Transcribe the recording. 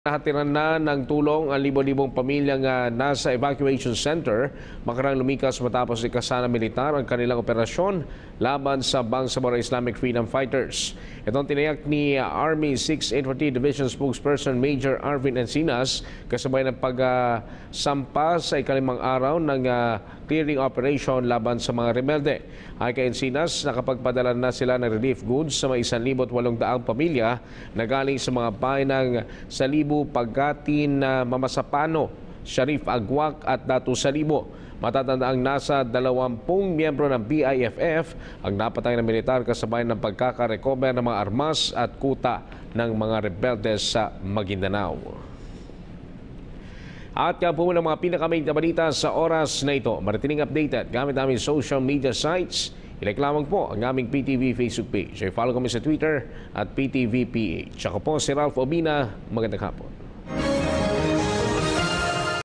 Nahatiran na ng tulong ang libo-libong pamilyang ah, nasa evacuation center makarang lumikas matapos ikasana militar ang kanilang operasyon laban sa Bangsamoro Islamic Freedom Fighters. Itong tinayak ni Army 6th Infantry Division spokesperson Major Arvin Encinas kasabay ng pagsampa sa ikalimang araw ng ah, clearing operation laban sa mga rebelde. Ay kay Encinas, nakapagpadala na sila ng relief goods sa mga 1,800 pamilya na galing sa mga bahay ng Salibu, Pagkatin, na Mamasapano, Sharif Agwak at Datu Salibo. Matatandaang nasa 20 miyembro ng BIFF ang napatay ng militar kasabay ng pagkakarecover ng mga armas at kuta ng mga rebeldes sa Maguindanao. At yan po mga pinakamain na balita sa oras na ito. Maratining updated gamit aming social media sites. Ilike lamang po ang aming PTV Facebook page. I follow kami sa Twitter at PTVPH. Ako po si Ralph Obina. Magandang hapon.